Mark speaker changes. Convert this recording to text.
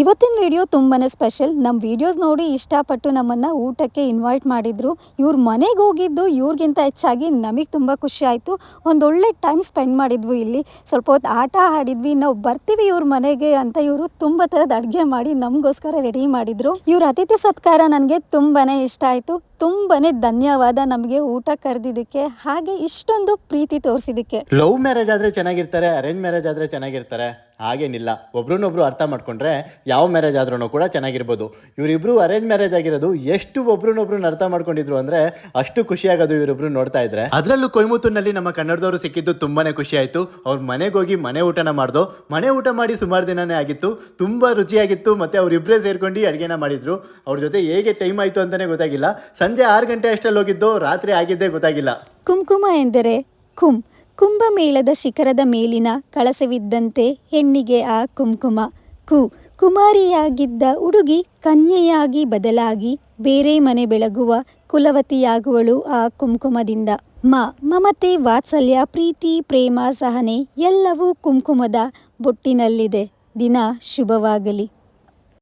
Speaker 1: ಇವತ್ತಿನ ವಿಡಿಯೋ ತುಂಬಾ ಸ್ಪೆಷಲ್ ನಮ್ಮ ವಿಡಿಯೋಸ್ ನೋಡಿ ಇಷ್ಟಪಟ್ಟು ನಮ್ಮನ್ನು ಊಟಕ್ಕೆ ಇನ್ವೈಟ್ ಮಾಡಿದ್ರು. ಇವ್ರ ಮನೆಗೆ ಹೋಗಿದ್ದು ಇವ್ರಿಗಿಂತ ಹೆಚ್ಚಾಗಿ ನಮಗೆ ತುಂಬ ಖುಷಿ ಆಯಿತು. ಒಂದೊಳ್ಳೆ ಟೈಮ್ ಸ್ಪೆಂಡ್ ಮಾಡಿದ್ವಿ ಇಲ್ಲಿ. ಸ್ವಲ್ಪ ಹೊತ್ತು ಆಟ ಆಡಿದ್ವಿ. ನಾವು ಬರ್ತೀವಿ ಇವ್ರ ಮನೆಗೆ ಅಂತ ಇವರು ತುಂಬ ಥರದ ಅಡುಗೆ ಮಾಡಿ ನಮಗೋಸ್ಕರ ರೆಡಿ ಮಾಡಿದ್ರು. ಇವ್ರ ಅತಿಥಿ ಸತ್ಕಾರ ನನಗೆ ತುಂಬಾ ಇಷ್ಟ ಆಯಿತು. ತುಂಬಾನೇ ಧನ್ಯವಾದ ನಮಗೆ ಊಟ ಕರೆದಿದ್ದಕ್ಕೆ. ಹಾಗೆ ಇಷ್ಟೊಂದು ಪ್ರೀತಿ ತೋರಿಸಿದ್ದಕ್ಕೆ.
Speaker 2: ಲವ್ ಮ್ಯಾರೇಜ್ ಆದರೆ ಚೆನ್ನಾಗಿರ್ತಾರೆ ಅರೇಂಜ್ ಮ್ಯಾರೇಜ್ ಆದರೆ ಚೆನ್ನಾಗಿರ್ತಾರೆ. ಹಾಗೇನಿಲ್ಲ. ಒಬ್ರನ್ನೊಬ್ರು ಅರ್ಥ ಮಾಡ್ಕೊಂಡ್ರೆ ಯಾವ ಮ್ಯಾರೇಜ್ ಆದ್ರೂ ಕೂಡ ಚೆನ್ನಾಗಿರ್ಬೋದು. ಇವರಿಬ್ಬರು ಅರೇಂಜ್ ಮ್ಯಾರೇಜ್ ಆಗಿರೋದು ಎಷ್ಟು ಒಬ್ರನ್ನೊಬ್ರನ್ನ ಅರ್ಥ ಮಾಡ್ಕೊಂಡಿದ್ರು ಅಂದ್ರೆ ಅಷ್ಟು ಖುಷಿಯಾಗೋದು ಇವರಿಬ್ರು ನೋಡ್ತಾ ಇದ್ರೆ. ಅದರಲ್ಲೂ ಕೊಯಮತ್ತೂರಿನಲ್ಲಿ ನಮ್ಮ ಕನ್ನಡದವರು ಸಿಕ್ಕಿದ್ದು ತುಂಬಾನೇ ಖುಷಿ ಆಯಿತು. ಅವ್ರ ಮನೆಗೆ ಹೋಗಿ ಮನೆ ಊಟನ ಮಾಡ್ದು. ಮನೆ ಊಟ ಮಾಡಿ ಸುಮಾರು ದಿನನೇ ಆಗಿತ್ತು. ತುಂಬಾ ರುಚಿಯಾಗಿತ್ತು. ಮತ್ತೆ ಅವರಿಬ್ಬರೇ ಸೇರ್ಕೊಂಡು ಅಡುಗೆನ ಮಾಡಿದ್ರು. ಅವ್ರ ಜೊತೆ ಹೇಗೆ ಟೈಮ್ ಆಯ್ತು ಅಂತಾನೆ ಗೊತ್ತಾಗಿಲ್ಲ. ಸಂಜೆ ಆರು ಗಂಟೆ ಅಷ್ಟರಲ್ಲಿ ಹೋಗಿದ್ದು, ರಾತ್ರಿ ಆಗಿದ್ದೇ ಗೊತ್ತಾಗಿಲ್ಲ.
Speaker 1: ಕುಂಕುಮ ಎಂದರೆ ಕುಂ. ಕುಂಭಮೇಳದ ಶಿಖರದ ಮೇಲಿನ ಕಳಸವಿದ್ದಂತೆ ಹೆಣ್ಣಿಗೆ ಆ ಕುಂಕುಮ. ಕು, ಕುಮಾರಿಯಾಗಿದ್ದ ಹುಡುಗಿ ಕನ್ಯೆಯಾಗಿ ಬದಲಾಗಿ ಬೇರೆ ಮನೆ ಬೆಳಗುವ ಕುಲವತಿಯಾಗುವಳು ಆ ಕುಂಕುಮದಿಂದ. ಮ, ಮಮತೆ, ವಾತ್ಸಲ್ಯ, ಪ್ರೀತಿ, ಪ್ರೇಮ, ಸಹನೆ ಎಲ್ಲವೂ ಕುಂಕುಮದ ಬೊಟ್ಟಿನಲ್ಲಿದೆ. ದಿನ ಶುಭವಾಗಲಿ.